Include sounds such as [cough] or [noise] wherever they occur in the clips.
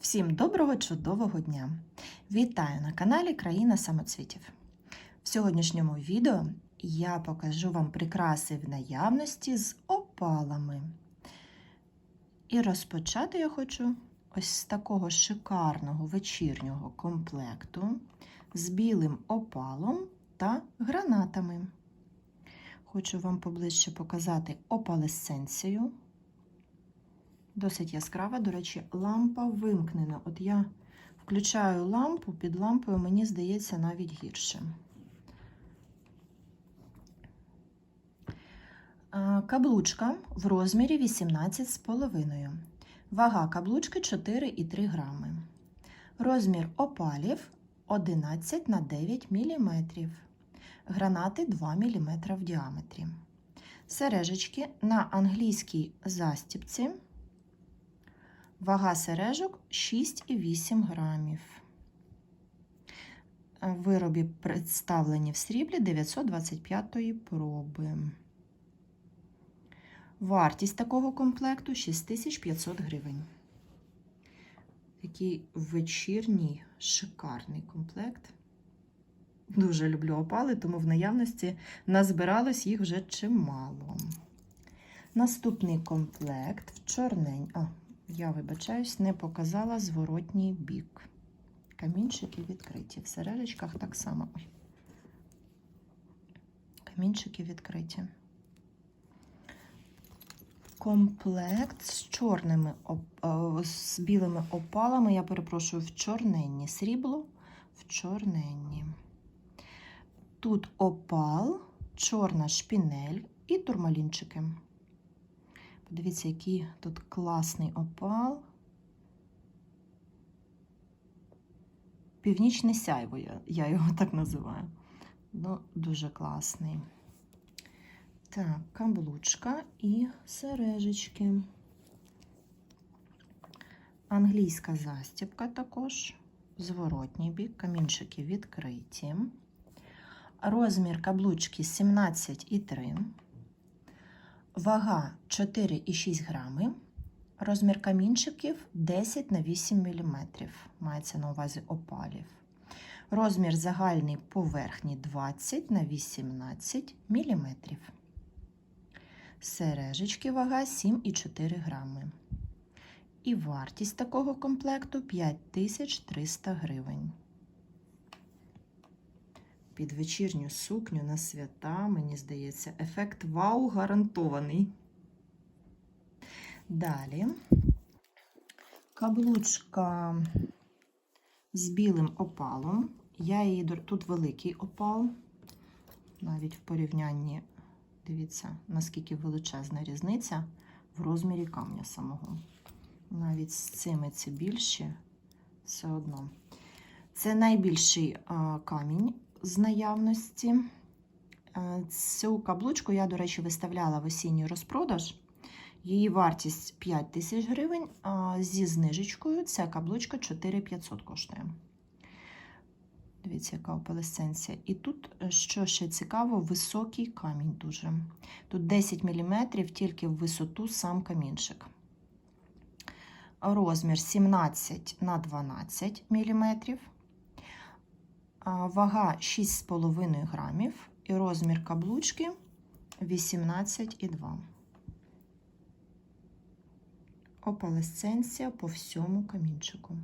Всім доброго чудового дня! Вітаю на каналі Країна самоцвітів. В сьогоднішньому відео я покажу вам прикраси в наявності з опалами. І розпочати я хочу ось з такого шикарного вечірнього комплекту з білим опалом та гранатами. Хочу вам поближче показати опалесценцію. Досить яскрава, до речі, лампа вимкнена. От я включаю лампу, під лампою, мені здається, навіть гірше. Каблучка в розмірі 18,5. Вага каблучки 4,3 грами. Розмір опалів 11 на 9 мм. Гранати 2 мм в діаметрі. Сережечки на англійській застіпці. Вага сережок 6,8 грамів. Виробі представлені в сріблі 925 проби. Вартість такого комплекту 6500 гривень. Такий вечірній шикарний комплект. Дуже люблю опали, тому в наявності назбиралось їх вже чимало. Наступний комплект в чорнень. А, я вибачаюсь, не показала зворотній бік. Камінчики відкриті. В сережечках так само. Ой. Камінчики відкриті. Комплект з чорними з білими опалами, я перепрошую, в чорненні. Срібло в чорненні. Тут опал, чорна шпінель і турмалінчики. Подивіться, який тут класний опал. Північне сяйво, я, його так називаю. Ну, дуже класний. Так, каблучка і сережечки. Англійська застібка також, зворотній бік, камінчики відкриті. Розмір каблучки 17,3. Вага 4,6 грами. Розмір камінчиків 10 на 8 мм. Мається на увазі опалів. Розмір загальний поверхні 20 на 18 мм. Сережечки вага 7,4 грами. І вартість такого комплекту 5300 гривень. Під вечірню сукню на свята, мені здається, ефект вау гарантований. Далі каблучка з білим опалом. Я її тут великий опал, навіть в порівнянні, дивіться, наскільки величезна різниця в розмірі камня самого. Навіть з цими це більше, все одно. Це найбільший камінь з наявності. Цю каблучку я, до речі, виставляла в осінній розпродаж. Її вартість 5 тисяч гривень, зі знижечкою ця каблучка 4500 коштує. Дивіться, яка опалесценція. І тут, що ще цікаво, високий камінь дуже. Тут 10 мм тільки в висоту сам камінчик. Розмір 17 на 12 мм. Вага 6,5 грамів і розмір каблучки 18,2. Опалесценція по всьому камінчику.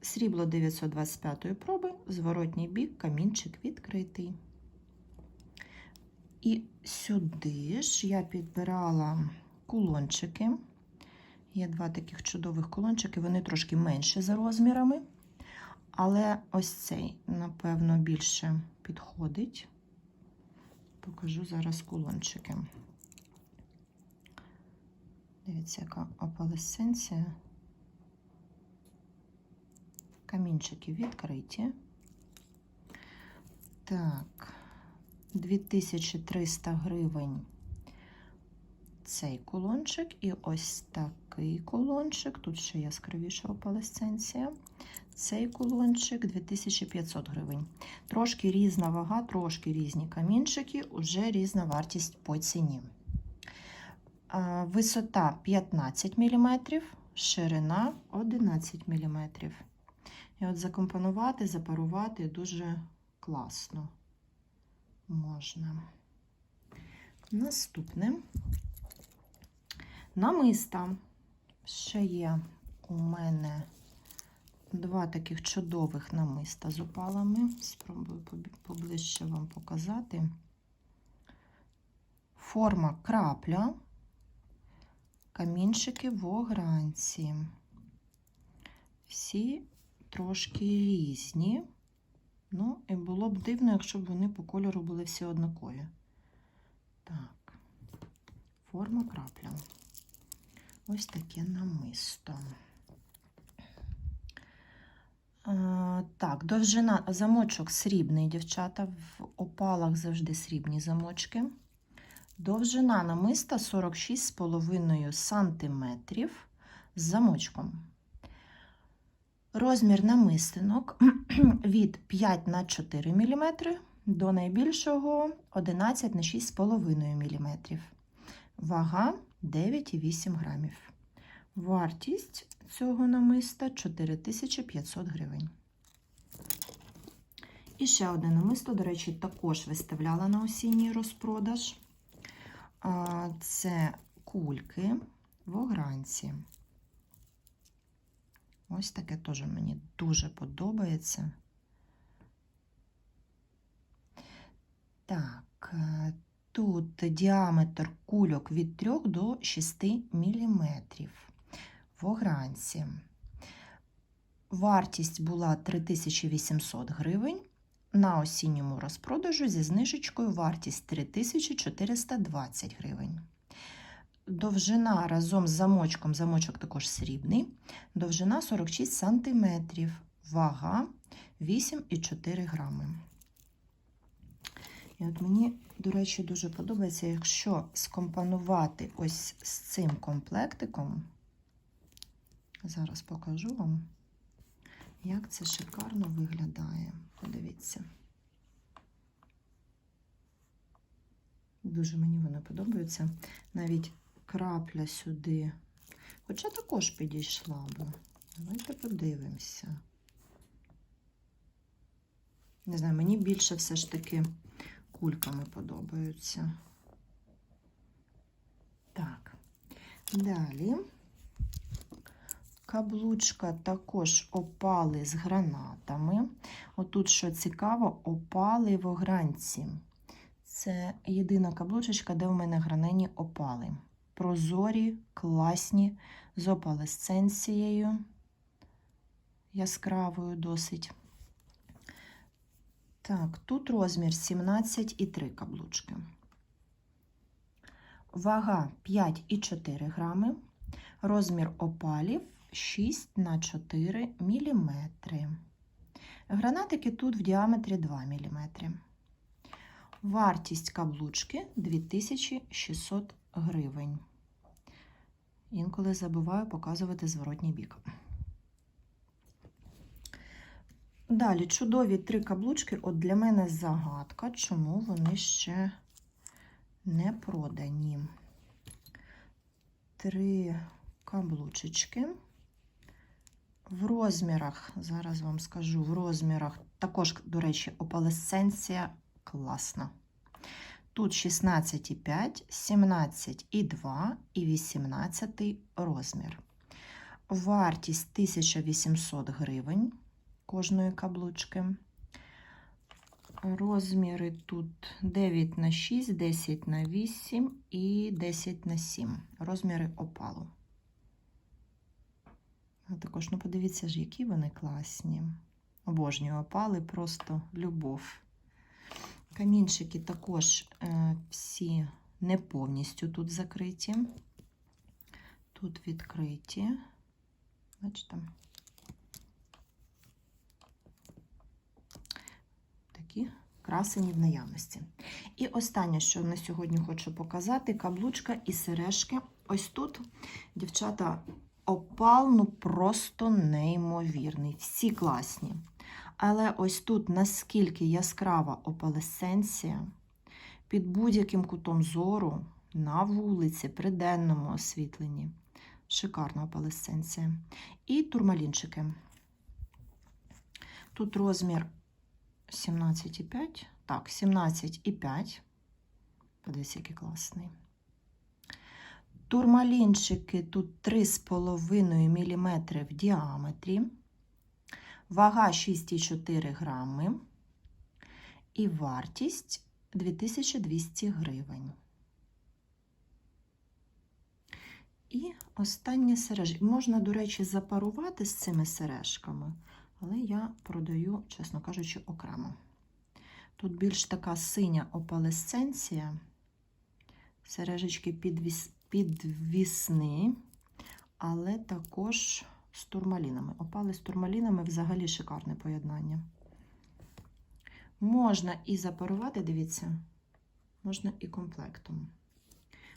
Срібло 925 проби, зворотній бік, камінчик відкритий. І сюди ж я підбирала кулончики. Є два таких чудових кулончики, вони трошки менші за розмірами. Але ось цей, напевно, більше підходить. Покажу зараз кулончики. Дивіться, яка опалесценція. Камінчики відкриті. Так, 2300 гривень цей кулончик і ось такий кулончик. Тут ще яскравіша опалесценція. Цей кулончик 2500 гривень. Трошки різна вага, трошки різні камінчики, уже різна вартість по ціні. Висота 15 мм, ширина 11 мм. І от закомпонувати, запарувати дуже класно можна. Наступне намиста. Ще є у мене два таких чудових намиста з опалами. Спробую поближче вам показати. Форма крапля, камінчики в огранці. Всі трошки різні. Ну, і було б дивно, якщо б вони по кольору були всі однакові. Так, форма крапля. Ось таке намисто. Так, довжина замочок срібний, дівчата. В опалах завжди срібні замочки. Довжина намиста 46,5 см з замочком. Розмір намистинок [clears throat] від 5 на 4 мм до найбільшого 11 на 6,5 мм. Вага 9,8 грамів. Вартість цього намиста 4500 гривень. І ще одне намисто, до речі, також виставляла на осінній розпродаж. Це кульки в огранці. Ось таке теж мені дуже подобається. Так, е, тут діаметр кульок від 3 до 6 мм в огранці. Вартість була 3800 гривень. На осінньому розпродажу зі знижечкою вартість 3420 гривень. Довжина разом з замочком, замочок також срібний, довжина 46 см, вага 8,4 грами. І от мені, до речі, дуже подобається, якщо скомпонувати ось з цим комплектиком, зараз покажу вам, як це шикарно виглядає. Подивіться. Дуже мені воно подобається. Навіть крапля сюди. Хоча також підійшла би. Давайте подивимося. Не знаю, мені більше все ж таки кульками подобаються. Так, далі. Каблучка також опали з гранатами. Отут, що цікаво, опали в огранці. Це єдина каблучечка, де в мене гранені опали. Прозорі, класні, з опалесценцією яскравою досить. Так, тут розмір 17,3 каблучки. Вага 5,4 грами. Розмір опалів 6 на 4 мм. Гранатики тут в діаметрі 2 мм. Вартість каблучки 2600 гривень. Інколи забуваю показувати зворотній бік. Далі чудові три каблучки. От для мене загадка, чому вони ще не продані. Три каблучечки. В розмірах, зараз вам скажу, в розмірах також, до речі, опалесценція класна. Тут 16,5, 17,2 і 18 розмір. Вартість 1800 гривень кожної каблучки. Розміри тут 9 на 6, 10 на 8 і 10 на 7. Розміри опалу. А також, ну подивіться ж, які вони класні. Обожнюю опали, просто любов. Камінчики також е, всі не повністю тут закриті. Тут відкриті. Бачите? Такі красені в наявності. І останнє, що на сьогодні хочу показати, каблучка і сережки. Ось тут, дівчата, опал ну просто неймовірний. Всі класні. Але ось тут наскільки яскрава опалесценція, під будь-яким кутом зору на вулиці, при денному освітленні. Шикарна опалесценція. І турмалінчики. Тут розмір 17,5. Так, 17,5. Подивіться, який класний. Турмалінчики тут 3,5 мм в діаметрі. Вага 6,4 грами. І вартість 2200 гривень. І останні сережки. Можна, до речі, запарувати з цими сережками, але я продаю, чесно кажучи, окремо. Тут більш така синя опалесценція, сережечки підвіс, підвісни, але також з турмалінами. Опали з турмалінами взагалі шикарне поєднання. Можна і запарувати, дивіться, можна і комплектом.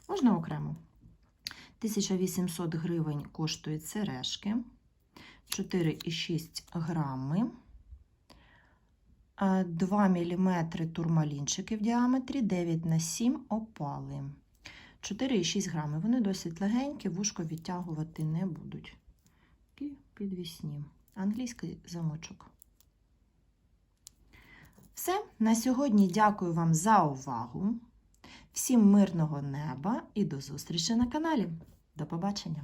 Можна окремо. 1800 гривень коштують сережки, 4,6 грами, 2 мм турмалінчики в діаметрі, 9 на 7 опали. 4,6 грами. Вони досить легенькі, вушко відтягувати не будуть. Такі підвісні. Англійський замочок. Все, на сьогодні дякую вам за увагу. Всім мирного неба і до зустрічі на каналі. До побачення!